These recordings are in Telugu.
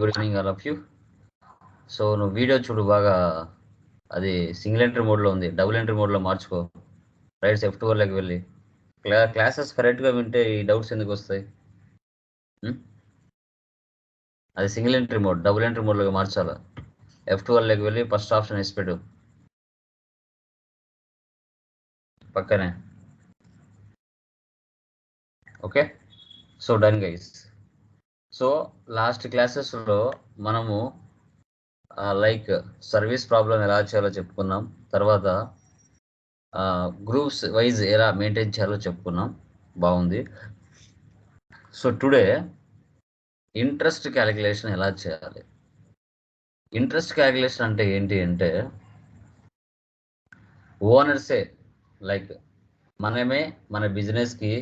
Good evening all of you. So నువ్వు వీడియో చూడు బాగా అది సింగిల్ ఎంట్రీ మోడ్లో ఉంది. డబుల్ ఎంట్రీ మోడ్లో మార్చుకో. రైట్స్ ఎఫ్ టూ వెళ్ళి. క్లా క్లాసెస్ కరెక్ట్గా వింటే ఈ డౌట్స్ ఎందుకు వస్తాయి? అది single entry mode double entry మోడ్లోకి మార్చాలా? ఎఫ్ టూ లోకి వెళ్ళి ఫస్ట్ ఆప్షన్ వేసి పెట్టు. పక్కనే. Okay? So done guys. So last క్లాసెస్లో మనము లైక్ సర్వీస్ ప్రాబ్లం ఎలా చేయాలో చెప్పుకున్నాం. తర్వాత గ్రూప్స్ వైజ్ ఎలా మెయింటైన్ చేయాలో చెప్పుకున్నాం. బాగుంది. సో టుడే ఇంట్రెస్ట్ క్యాలిక్యులేషన్ ఎలా చేయాలి? ఇంట్రెస్ట్ క్యాలిక్యులేషన్ అంటే ఏంటి అంటే ఓనర్సే లైక్ మనమే మన బిజినెస్కి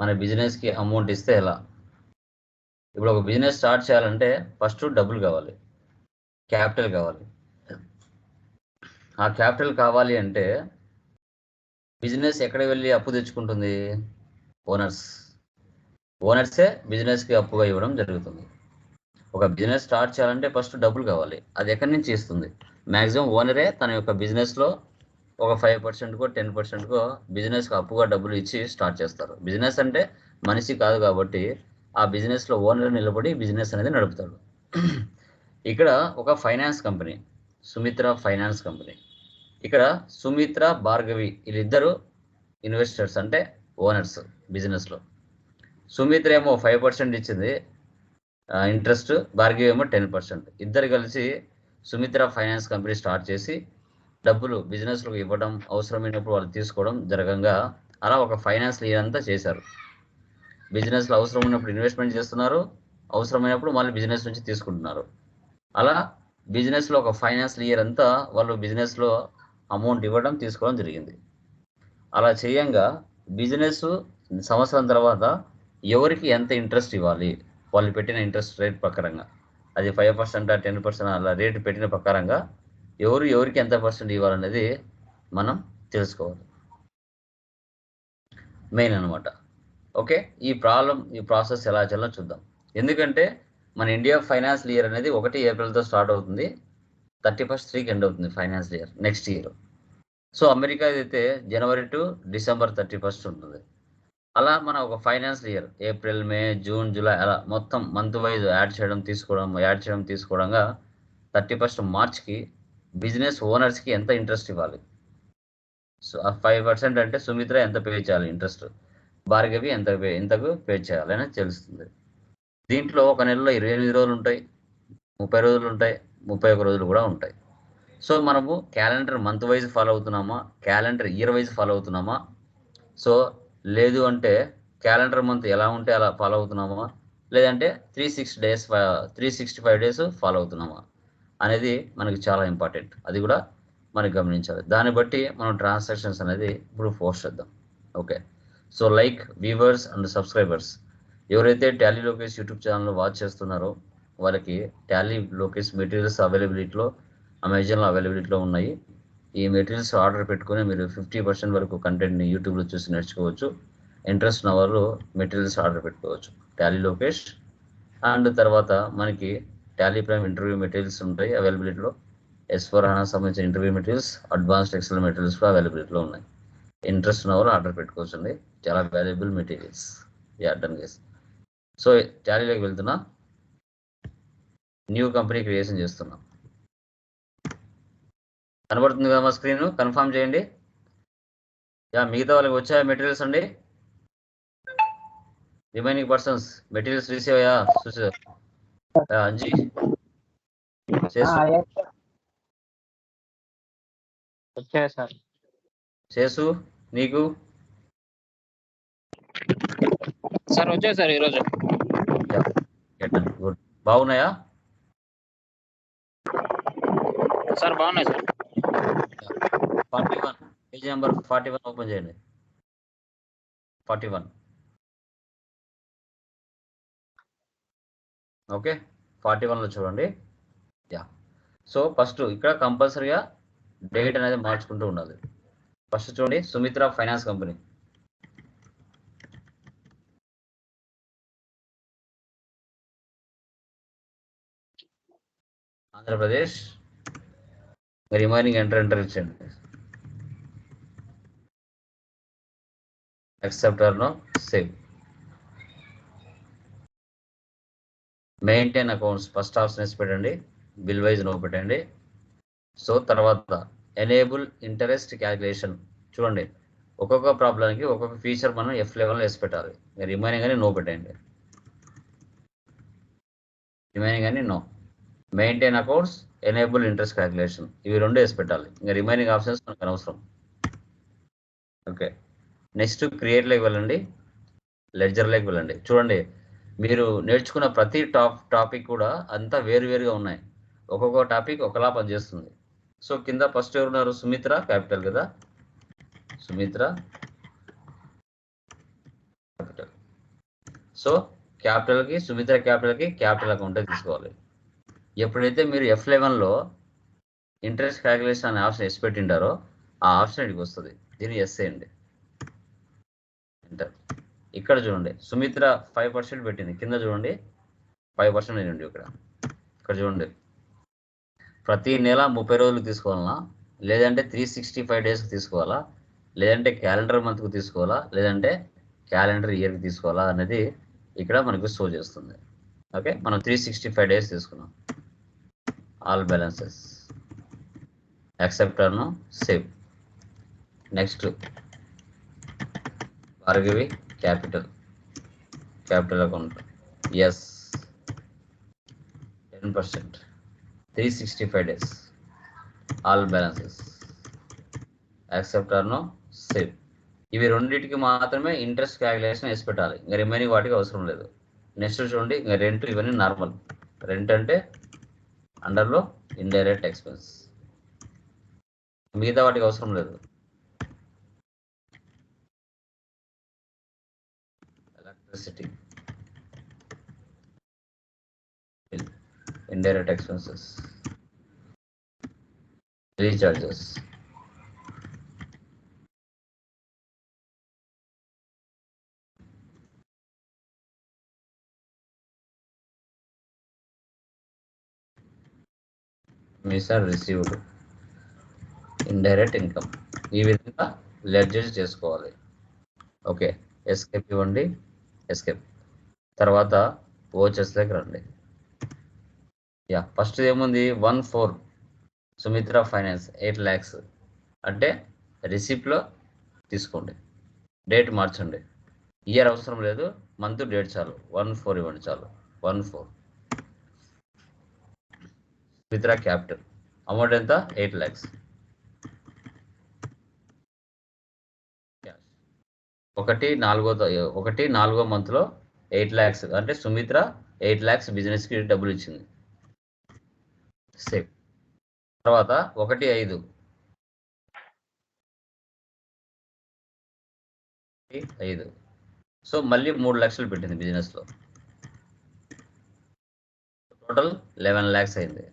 మన బిజినెస్కి అమౌంట్ ఇస్తే ఎలా? ఇప్పుడు ఒక బిజినెస్ స్టార్ట్ చేయాలంటే ఫస్ట్ డబ్బులు కావాలి. క్యాపిటల్ కావాలి. ఆ క్యాపిటల్ కావాలి అంటే బిజినెస్ ఎక్కడ వెళ్ళి అప్పు తెచ్చుకుంటుంది? ఓనర్స్. ఓనర్సే బిజినెస్కి అప్పుగా ఇవ్వడం జరుగుతుంది. ఒక బిజినెస్ స్టార్ట్ చేయాలంటే ఫస్ట్ డబ్బులు కావాలి. అది ఎక్కడి నుంచి ఇస్తుంది? మ్యాక్సిమం ఓనరే తన యొక్క బిజినెస్లో ఒక ఫైవ్ పర్సెంట్కో టెన్ పర్సెంట్కో బిజినెస్కి అప్పుగా డబ్బులు ఇచ్చి స్టార్ట్ చేస్తారు. బిజినెస్ అంటే మనిషి కాదు కాబట్టి ఆ బిజినెస్లో ఓనర్ నిలబడి బిజినెస్ అనేది నడుపుతాడు. ఇక్కడ ఒక finance company Sumitra finance company ఇక్కడ సుమిత్ర భార్గవి వీళ్ళిద్దరు ఇన్వెస్టర్స్ అంటే ఓనర్స్ బిజినెస్లో సుమిత్ర ఏమో ఫైవ్ పర్సెంట్ ఇచ్చింది ఇంట్రెస్ట్ భార్గవి ఏమో టెన్ పర్సెంట్ ఇద్దరు కలిసి సుమిత్ర ఫైనాన్స్ కంపెనీ స్టార్ట్ చేసి డబ్బులు బిజినెస్లకు ఇవ్వడం అవసరమైనప్పుడు వాళ్ళు తీసుకోవడం జరగంగా అలా ఒక ఫైనాన్స్ ఇయర్ అంతా చేశారు. బిజినెస్లో అవసరం ఉన్నప్పుడు ఇన్వెస్ట్మెంట్ చేస్తున్నారు అవసరమైనప్పుడు మళ్ళీ బిజినెస్ నుంచి తీసుకుంటున్నారు. అలా బిజినెస్లో ఒక ఫైనాన్స్ ఇయర్ అంతా వాళ్ళు బిజినెస్లో అమౌంట్ ఇవ్వడం తీసుకోవడం జరిగింది. అలా చేయంగా బిజినెస్ సంవత్సరం తర్వాత ఎవరికి ఎంత ఇంట్రెస్ట్ ఇవ్వాలి? వాళ్ళు పెట్టిన ఇంట్రెస్ట్ రేట్ ప్రకారంగా. అది ఫైవ్ పర్సెంట్ టెన్ పర్సెంట్ అలా రేటు పెట్టిన ప్రకారంగా ఎవరు ఎవరికి ఎంత పర్సెంట్ ఇవ్వాలనేది మనం తెలుసుకోవాలి. మెయిన్ అనమాట ఓకే? ఈ ప్రాబ్లం ఈ ప్రాసెస్ ఎలా చేయాలో చూద్దాం. ఎందుకంటే మన ఇండియా ఫైనాన్స్ ఇయర్ అనేది ఒకటి ఏప్రిల్తో స్టార్ట్ అవుతుంది. థర్టీ ఫస్ట్ త్రీకి ఎండ్ అవుతుంది finance year next year. So America అయితే January to December thirty first ఉంటుంది. అలా మన ఒక finance year April May June July అలా మొత్తం మంత్ వైజ్ యాడ్ చేయడం తీసుకోవడం యాడ్ చేయడం తీసుకోవడంగా థర్టీ ఫస్ట్ మార్చ్కి బిజినెస్ ఓనర్స్కి ఎంత ఇంట్రెస్ట్ ఇవ్వాలి? సో ఆ ఫైవ్ పర్సెంట్ అంటే సుమిత్ర ఎంత పే చేయాలి ఇంట్రెస్ట్? భార్గవి ఎంత పే పే చేయాలని తెలుస్తుంది. దీంట్లో ఒక నెలలో ఇరవై ఎనిమిది రోజులు ఉంటాయి ముప్పై రోజులు ఉంటాయి ముప్పై ఒక రోజులు కూడా ఉంటాయి. సో మనము క్యాలెండర్ మంత్ వైజ్ ఫాలో అవుతున్నామా? క్యాలెండర్ ఇయర్ వైజ్ ఫాలో అవుతున్నామా? సో లేదు అంటే క్యాలెండర్ మంత్ ఎలా ఉంటే అలా ఫాలో అవుతున్నామా? లేదంటే three six days three sixty five days follow అవుతున్నామా? అనేది మనకి చాలా ఇంపార్టెంట్. అది కూడా మనకి గమనించాలి. దాన్ని బట్టి మనం ట్రాన్సాక్షన్స్ అనేది ఇప్పుడు పోస్ట్ చేద్దాం. Okay. So like viewers and subscribers ఎవరైతే Tally Lokesh YouTube channel watch చేస్తున్నారో వాళ్ళకి టాలీ లోకేష్ మెటీరియల్స్ అవైలబిలిటీలో అమెజాన్లో అవైలబిలిటీలో ఉన్నాయి. ఈ మెటీరియల్స్ ఆర్డర్ పెట్టుకుని మీరు ఫిఫ్టీ పర్సెంట్ వరకు కంటెంట్ని యూట్యూబ్లో చూసి నేర్చుకోవచ్చు. ఇంట్రెస్ట్ ఉన్న వాళ్ళు మెటీరియల్స్ ఆర్డర్ పెట్టుకోవచ్చు. టాలీ లోకేష్ అండ్ తర్వాత మనకి టాలీ ప్రైమ్ ఇంటర్వ్యూ మెటీరియల్స్ ఉంటాయి అవైలబిలిటీలో ఎస్ ఫోర్ హనా సంబంధించిన interview materials advanced Excel materials కూడా అవైలబిలిటీలో ఉన్నాయి. ఇంట్రెస్ట్ ఉన్న వాళ్ళు ఆర్డర్ పెట్టుకోవచ్చండి. చాలా valuable materials yeah done guys so టాలీలోకి వెళ్తున్నా. న్యూ కంపెనీ క్రియేషన్ చేస్తున్నా. కనబడుతుంది కదా మా స్క్రీన్ కన్ఫర్మ్ చేయండి. యా మిగతా వాళ్ళకి వచ్చాయా మెటీరియల్స్ అండి? రిమైనింగ్ పర్సన్స్ మెటీరియల్స్ రిసీవ్ అయ్యా? చూసా అంజీ చేసు చేసు నీకు? సార్ వచ్చాయి సార్ ఈరోజు. గుడ్. బాగున్నాయా? సార్ బాగున్నాయి sir. Forty one. Page number forty one open చేయండి. Forty one. ఓకే ఫార్టీ వన్లో చూడండి. యా. సో ఫస్ట్ ఇక్కడ కంపల్సరీగా డేట్ అనేది మార్చుకుంటూ ఉండాలి. ఫస్ట్ చూడండి Sumitra finance company. Andhra Pradesh. Remaining enter enter ఇచ్చండి accept save maintain accounts first option వేసి పెట్టండి. బిల్ వైజ్ నో పెట్టండి. సో తర్వాత ఎనేబుల్ ఇంటరెస్ట్ క్యాలిక్యులేషన్ చూడండి ఒక్కొక్క ప్రాబ్లంకి ఒక్కొక్క ఫీచర్ మనం ఎఫ్ లెవెల్లో వేసి పెట్టాలి. రిమైనింగ్ అని నో పెట్టండి. రిమైనింగ్ అని no. Maintain accounts enable interest calculation ఇవి రెండు వేసి పెట్టాలి. ఇంకా రిమైనింగ్ ఆప్షన్స్ మనకు అనవసరం. ఓకే. నెక్స్ట్ క్రియేట్లోకి వెళ్ళండి. లెడ్జర్లోకి వెళ్ళండి. చూడండి మీరు నేర్చుకున్న ప్రతి టాప్ టాపిక్ కూడా అంతా వేరువేరుగా ఉన్నాయి. ఒక్కొక్క టాపిక్ ఒకలా పనిచేస్తుంది. సో కింద ఫస్ట్ ఎవరున్నారు? సుమిత్ర క్యాపిటల్ కదా? సుమిత్ర క్యాపిటల్. సో క్యాపిటల్కి సుమిత్ర క్యాపిటల్కి క్యాపిటల్ అకౌంటే తీసుకోవాలి. ఎప్పుడైతే మీరు ఎఫ్ లెవెన్లో ఇంట్రెస్ట్ క్యాలిక్యులేషన్ అనే ఆప్షన్ ఎస్ పెట్టింటారో ఆ ఆప్షన్ ఇక్కడికి వస్తుంది. దీన్ని ఎస్ చేయండి. ఎంటర్ ఇక్కడ చూడండి. సుమిత్ర ఫైవ్ పర్సెంట్ పెట్టింది. కింద చూడండి. ఫైవ్ పర్సెంట్ అయ్యండి ఇక్కడ. ఇక్కడ చూడండి. ప్రతి నెల ముప్పై రోజులు తీసుకోవాలన్నా లేదంటే త్రీ సిక్స్టీ ఫైవ్ డేస్కి తీసుకోవాలా లేదంటే క్యాలెండర్ మంత్కి తీసుకోవాలా లేదంటే క్యాలెండర్ ఇయర్కి తీసుకోవాలా అనేది ఇక్కడ మనకు షో చేస్తుంది. ఓకే మనం త్రీ సిక్స్టీ ఫైవ్ డేస్ తీసుకున్నాం all balances యాక్సెప్టర్ను save next Bhargavi capital capital account yes ten percent three sixty five days all balances accept or no save ఇవి రెండింటికి మాత్రమే ఇంట్రెస్ట్ క్యాలిక్యులేషన్ వేసి పెట్టాలి. ఇంకా రిమైనింగ్ వాటికి అవసరం లేదు. నెక్స్ట్ చూడండి ఇంకా రెంట్ ఇవన్నీ నార్మల్ రెంట్ అంటే అండర్లో ఇండైరెక్ట్ ఎక్స్పెన్స్ మిగతా వాటికి అవసరం లేదు. Electricity indirect expenses. Recharges. Fees are received indirect income ఈ విధంగా లెడ్జెస్ చేసుకోవాలి. ఓకే ఎస్కేప్ ఇవ్వండి. ఎస్కేప్ తర్వాత ఓచెస్లోకి రండి. యా ఫస్ట్ ఏముంది? One four. Sumitra finance eight lakhs. అంటే రిసిప్ట్లో తీసుకోండి. డేట్ మార్చండి. ఇయర్ అవసరం లేదు. మంత్ డేట్ చాలు. వన్ ఫోర్ ఇవ్వండి చాలు. One four. Sumitra capital. Amount ఎంత? ఎయిట్ ల్యాక్స్. ఒకటి నాలుగో ఒకటి నాలుగో మంత్లో ఎయిట్ ల్యాక్స్. అంటే సుమిత్ర ఎయిట్ ల్యాక్స్ బిజినెస్కి డబ్బులు ఇచ్చింది. సేవ్ తర్వాత ఒకటి ఐదు. ఐదు. సో మళ్ళీ మూడు లక్షలు పెట్టింది బిజినెస్లో. టోటల్ లెవెన్ ల్యాక్స్ అయింది.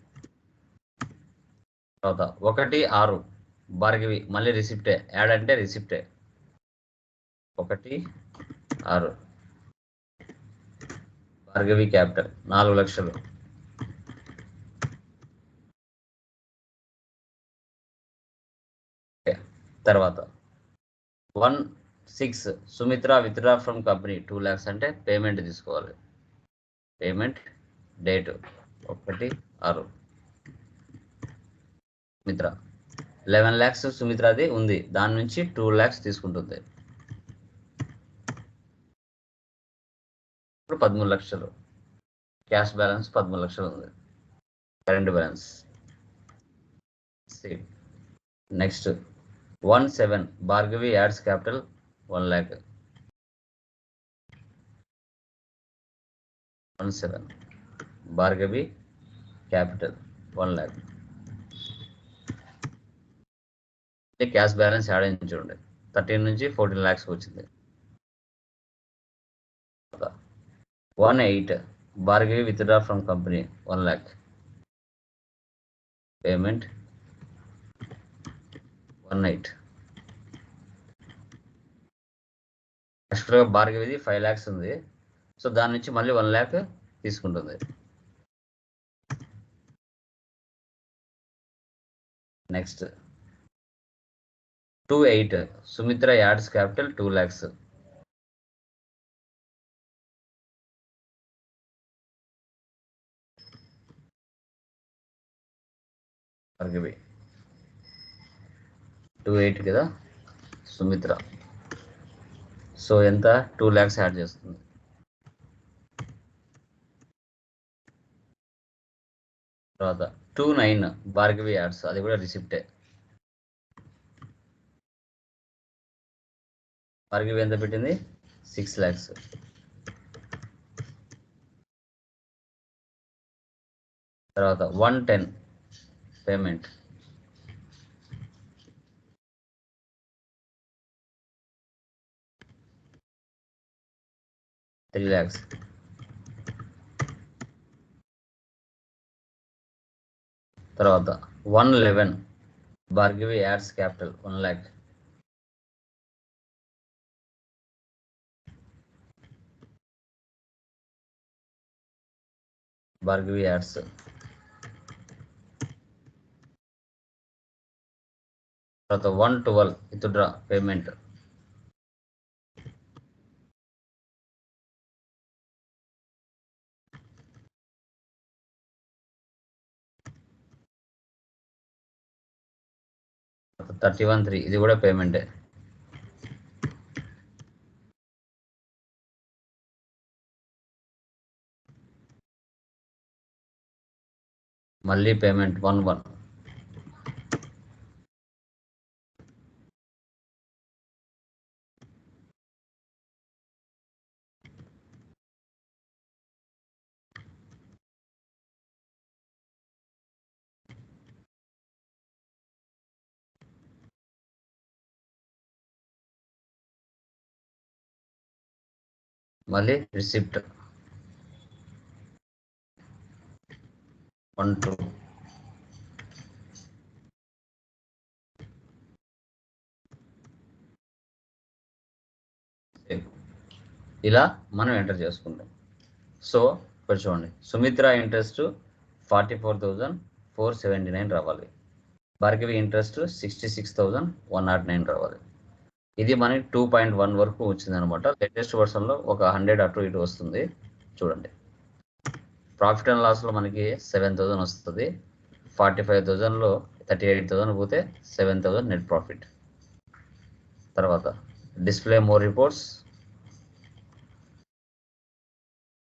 తర్వాత ఒకటి ఆరు. భార్గవి మళ్ళీ రిసిప్టే. యాడ్ అంటే రిసిప్టే. ఒకటి ఆరు. భార్గవి క్యాపిటల్. నాలుగు లక్షలు. తర్వాత one six Sumitra withdraw from company two lakhs అంటే పేమెంట్ తీసుకోవాలి. పేమెంట్ డేట్ ఒకటి ఆరు. సుమిత్ర లెవెన్ ల్యాక్స్ సుమిత్రది ఉంది. దాని నుంచి టూ ల్యాక్స్ తీసుకుంటుంది. ఇప్పుడు పదమూడు లక్షలు. క్యాష్ బ్యాలెన్స్ పదమూడు లక్షలు ఉంది. Current balance. Next one seven Bhargavi adds capital one lakh. One seven Bhargavi capital one lakh. Cash balance add అయింది చూడండి. థర్టీన్ నుంచి ఫోర్టీన్ ల్యాక్స్ వచ్చింది. One eight Bhargavi withdraw from company one lakh. Payment one eight యాక్చువల్గా భార్గవిది ఫైవ్ ల్యాక్స్ ఉంది. సో దాని నుంచి మళ్ళీ వన్ ల్యాక్ తీసుకుంటుంది. Next two eight Sumitra adds capital two lakhs Bhargavi two eight కదా? సుమిత్ర. సో ఎంత? టూ ల్యాక్స్ యాడ్ చేస్తుంది. తర్వాత టూ నైన్ భార్గవి యాడ్స్. అది కూడా రిసిప్టే. భార్గవి ఎంత పెట్టింది? సిక్స్ ల్యాక్స్ తర్వాత one ten payment. Three lakhs తర్వాత one eleven Bhargavi adds capital one lakh Bhargavi adds తర్వాత one twelve withdraw payment thirty one three ఇది కూడా పేమెంటే మళ్ళీ పేమెంట్ వన్ వన్ మళ్ళీ రిసిప్ట్. One two. ఇలా మనం ఎంటర్ చేసుకుంటాం సో ఇప్పుడు చూడండి. Sumitra interest forty four thousand four seventy nine రావాలి. Bhargavi interest sixty six thousand one naught nine రావాలి. ఇది మనకి టూ పాయింట్ వన్ వరకు వచ్చింది అనమాట లేటెస్ట్ వర్షన్లో ఒక హండ్రెడ్ అటు ఇటు వస్తుంది. చూడండి. ప్రాఫిట్ అండ్ లాస్లో మనకి సెవెన్ థౌజండ్ వస్తుంది. ఫార్టీ ఫైవ్ థౌజండ్లో థర్టీ ఎయిట్ థౌజండ్ పోతే సెవెన్ థౌజండ్ నెట్ ప్రాఫిట్ తర్వాత display more reports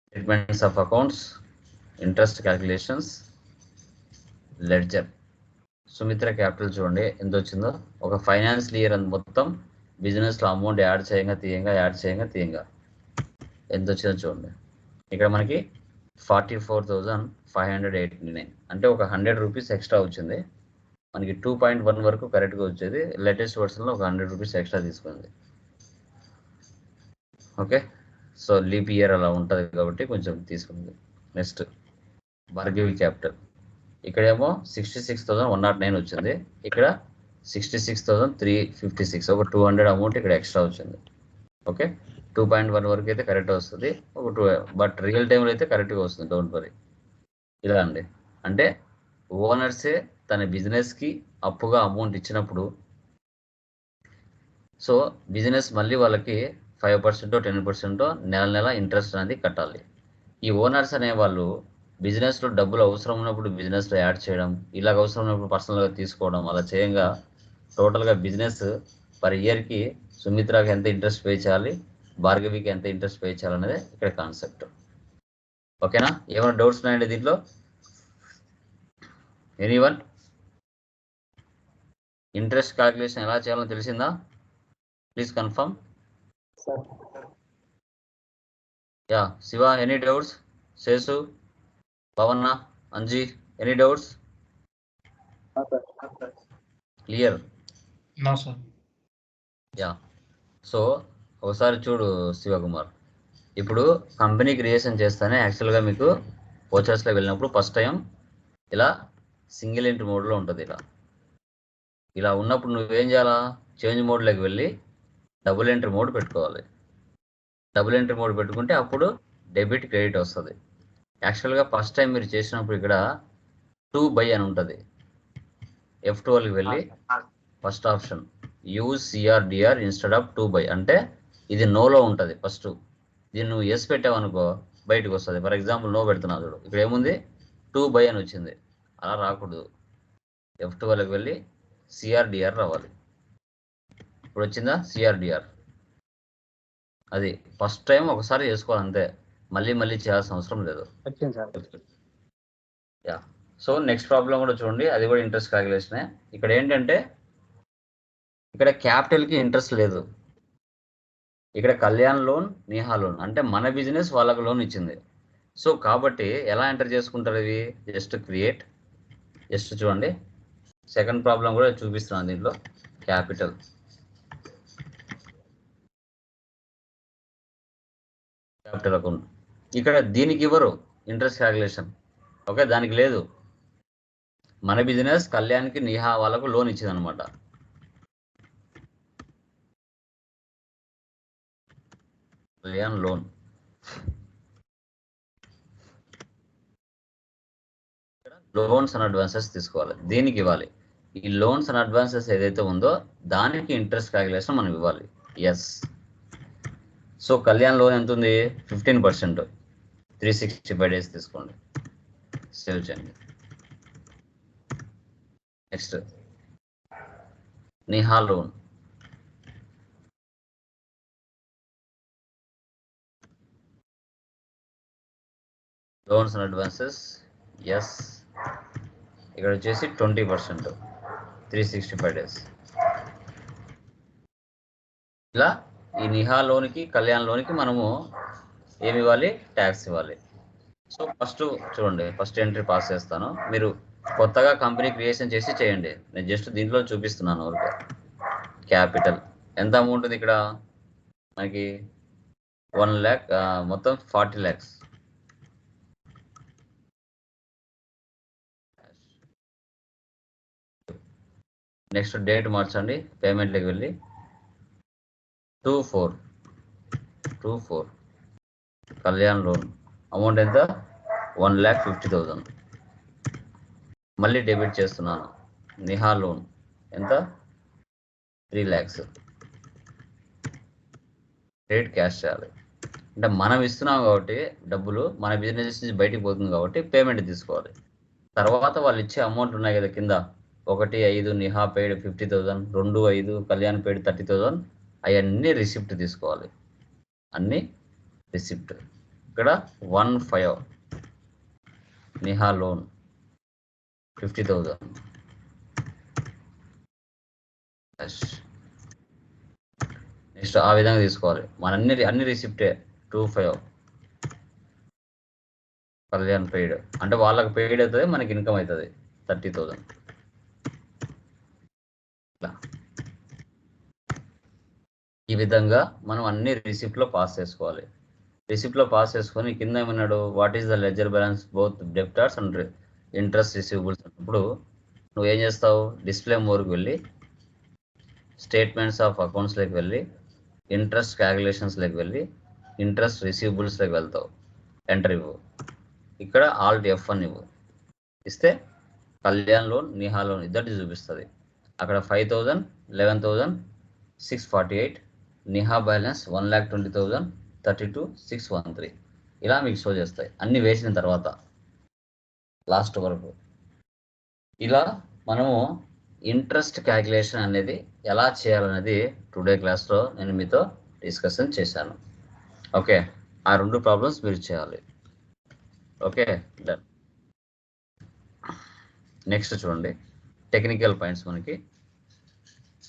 statements of accounts interest calculations ledger Sumitra capital చూడండి. ఎంత వచ్చిందో? ఒక ఫైనాన్షియల్ ఇయర్ అంత మొత్తం బిజినెస్లో అమౌంట్ యాడ్ చేయంగా తీయంగా యాడ్ చేయంగా తీయంగా. ఎంత వచ్చిందో చూడండి. ఇక్కడ మనకి forty four thousand five hundred eighty nine. అంటే ఒక హండ్రెడ్ రూపీస్ ఎక్స్ట్రా వచ్చింది. మనకి టూ పాయింట్ వన్ వరకు కరెక్ట్గా వచ్చేది. లేటెస్ట్ వర్షన్లో ఒక హండ్రెడ్ రూపీస్ ఎక్స్ట్రా తీసుకుంది. ఓకే? సో లీప్ ఇయర్ అలా ఉంటుంది కాబట్టి కొంచెం తీసుకుంది. Next Bhargavi capital. ఇక్కడేమో sixty six thousand one naught nine వచ్చింది. ఇక్కడ sixty six thousand three fifty six ఒక టూ హండ్రెడ్ అమౌంట్ ఇక్కడ ఎక్స్ట్రా వచ్చింది. ఓకే టూ పాయింట్ వన్ వరకు అయితే కరెక్ట్ వస్తుంది. ఒక టూ బట్ రియల్ టైంలో అయితే కరెక్ట్గా వస్తుంది. డోంట్ వరీ ఇలా అండి. అంటే ఓనర్సే తన బిజినెస్కి అప్పుగా అమౌంట్ ఇచ్చినప్పుడు సో బిజినెస్ మళ్ళీ వాళ్ళకి ఫైవ్ పర్సెంటో టెన్ పర్సెంటో నెల నెల ఇంట్రెస్ట్ అనేది కట్టాలి. ఈ ఓనర్స్ అనే వాళ్ళు బిజినెస్లో డబ్బులు అవసరం ఉన్నప్పుడు బిజినెస్లో యాడ్ చేయడం ఇలాగ అవసరం ఉన్నప్పుడు పర్సనల్గా తీసుకోవడం అలా చేయంగా టోటల్గా బిజినెస్ పర్ ఇయర్కి సుమిత్రాకి ఎంత ఇంట్రెస్ట్ పే చేయాలి భార్గవికి ఎంత ఇంట్రెస్ట్ పే చేయాలనేది ఇక్కడ కాన్సెప్ట్. ఓకేనా? ఏమైనా డౌట్స్ ఉన్నాయండి దీంట్లో? ఎనీ వన్ ఇంట్రెస్ట్ క్యాల్కులేషన్ ఎలా చేయాలో తెలిసిందా? Please confirm. Yeah Siva any doubts? Seshu Pavanna Anji any doubts? Clear. Yeah. So ఒకసారి చూడు శివకుమార్. ఇప్పుడు కంపెనీ క్రియేషన్ చేస్తేనే యాక్చువల్గా మీకు కోచర్స్లో వెళ్ళినప్పుడు ఫస్ట్ టైం ఇలా సింగిల్ ఎంట్రీ మోడ్లో ఉంటుంది ఇలా. ఇలా ఉన్నప్పుడు నువ్వేం చేయాలా? చేంజ్ మోడ్లోకి వెళ్ళి డబుల్ ఎంట్రీ మోడ్ పెట్టుకోవాలి. డబుల్ ఎంట్రీ మోడ్ పెట్టుకుంటే అప్పుడు డెబిట్ క్రెడిట్ వస్తుంది. యాక్చువల్గా ఫస్ట్ టైం మీరు చేసినప్పుడు ఇక్కడ టూ బై అని ఉంటుంది. ఎఫ్ ట్వెల్వ్కి వెళ్ళి first option. Use CR DR instead of to by. అంటే ఇది నోలో ఉంటుంది ఫస్ట్. దీన్ని నువ్వు ఎస్ పెట్టావనుకో బయటకు వస్తుంది. ఫర్ ఎగ్జాంపుల్ నో పెడుతున్నావు చూడు. ఇక్కడ ఏముంది? టూ బై అని వచ్చింది. అలా రాకూడదు. ఎఫ్ ట్వెల్వ్కి వెళ్ళి సిఆర్డిఆర్ రావాలి. ఇప్పుడు వచ్చిందా? సిఆర్డిఆర్. అది ఫస్ట్ టైం ఒకసారి చేసుకోవాలి అంతే మళ్ళీ మళ్ళీ చేయాల్సిన అవసరం లేదు. యా. సో నెక్స్ట్ ప్రాబ్లం కూడా చూడండి. అది కూడా ఇంట్రెస్ట్ క్యాలిక్యులేషనే ఇక్కడ ఏంటంటే ఇక్కడ క్యాపిటల్కి ఇంట్రెస్ట్ లేదు. ఇక్కడ కళ్యాణ్ లోన్ నేహా లోన్. అంటే మన బిజినెస్ వాళ్ళకి లోన్ ఇచ్చింది. సో కాబట్టి ఎలా ఎంటర్ చేసుకుంటారు ఇవి జస్ట్ క్రియేట్. జస్ట్ చూడండి. సెకండ్ ప్రాబ్లం కూడా చూపిస్తున్నాను దీంట్లో. క్యాపిటల్. Capital account. ఇక్కడ దీనికి ఇవ్వరు ఇంట్రెస్ట్ క్యాలిక్యులేషన్. ఓకే దానికి లేదు. మన బిజినెస్ కళ్యాణ్కి నిహా వాళ్ళకు లోన్ ఇచ్చింది అనమాట లోన్ లోన్స్ అండ్ అడ్వాన్సెస్ తీసుకోవాలి. దీనికి ఇవ్వాలి. ఈ లోన్స్ అండ్ అడ్వాన్సెస్ ఏదైతే ఉందో దానికి ఇంట్రెస్ట్ క్యాలిక్యులేషన్ మనం ఇవ్వాలి. ఎస్ సో కళ్యాణ్ లోన్ ఎంత ఉంది fifteen percent three sixty five days తీసుకోండి. సేవ్ చేయండి. Next Niha loan loans and advances yes ఇక్కడ వచ్చేసి twenty percent three sixty five days ఇలా ఈ నిహా లోన్కి కళ్యాణ్ లోన్కి మనము ఏమి ఇవ్వాలి? ట్యాక్స్ ఇవ్వాలి. సో ఫస్ట్ చూడండి ఫస్ట్ ఎంట్రీ పాస్ చేస్తాను. మీరు కొత్తగా కంపెనీ క్రియేషన్ చేసి చేయండి. నేను జస్ట్ దీంట్లో చూపిస్తున్నాను ఊరికే. క్యాపిటల్ ఎంత అమౌంట్ ఉంది ఇక్కడ? మనకి వన్ ల్యాక్ మొత్తం ఫార్టీ ల్యాక్స్ నెక్స్ట్ డేట్ మార్చండి పేమెంట్లోకి వెళ్ళి. Two four two four. Kalyan loan. Amount ఎంత? వన్ ల్యాక్ ఫిఫ్టీ థౌజండ్ మళ్ళీ డెబిట్ చేస్తున్నాను. నిహా లోన్. ఎంత? త్రీ ల్యాక్స్ క్రెడిట్ క్యాష్ చేయాలి. అంటే మనం ఇస్తున్నాం కాబట్టి డబ్బులు మన బిజినెస్ నుంచి బయటికి పోతుంది కాబట్టి పేమెంట్ తీసుకోవాలి. తర్వాత వాళ్ళు ఇచ్చే అమౌంట్ ఉన్నాయి కదా కింద. ఒకటి ఐదు నిహా పేడ్ ఫిఫ్టీ థౌజండ్ రెండు ఐదు కళ్యాణ్ పేడ్ థర్టీ థౌజండ్ అవన్నీ రిసిప్ట్ తీసుకోవాలి. అన్నీ రిసిప్ట్. ఇక్కడ one five Niha loan fifty thousand next ఆ విధంగా తీసుకోవాలి. మన అన్ని అన్ని రిసిప్టే టూ ఫైవ్ కళ్యాణ్ పెయిడ్ అంటే వాళ్ళకి పెయిడ్ అవుతుంది మనకి ఇన్కమ్ అవుతుంది థర్టీ థౌజండ్ ఈ విధంగా మనం అన్ని రిసిప్ట్లో పాస్ చేసుకోవాలి. రిసిప్ట్లో పాస్ చేసుకొని కింద ఏమన్నాడు? What is the ledger balance both debtors and interest receivables అన్నప్పుడు నువ్వు ఏం చేస్తావు? డిస్ప్లే మోర్కి వెళ్ళి స్టేట్మెంట్స్ ఆఫ్ అకౌంట్స్లోకి వెళ్ళి ఇంట్రెస్ట్ క్యాలిక్యులేషన్స్లోకి వెళ్ళి ఇంట్రెస్ట్ రిసీవబుల్స్లోకి వెళ్తావు. ఎంటర్ ఇవ్వు. ఇక్కడ ఆల్ట్ ఎఫ్ అని ఇవ్వు. ఇస్తే కళ్యాణ్ లోన్ నిహా లోన్ ఇద్దరిది చూపిస్తుంది. అక్కడ five thousand eleven thousand six forty eight Niha balance one lakh twenty thousand thirty two six one three ఇలా మీకు షో చేస్తాయి. అన్ని వేసిన తర్వాత లాస్ట్ వరకు. ఇలా మనము ఇంట్రెస్ట్ క్యాలిక్యులేషన్ అనేది ఎలా చేయాలనేది టుడే క్లాస్లో నేను మీతో డిస్కషన్ చేశాను. ఓకే ఆ రెండు ప్రాబ్లమ్స్ మీరు చేయాలి. ఓకే డన్ నెక్స్ట్ చూడండి. టెక్నికల్ పాయింట్స్ మనకి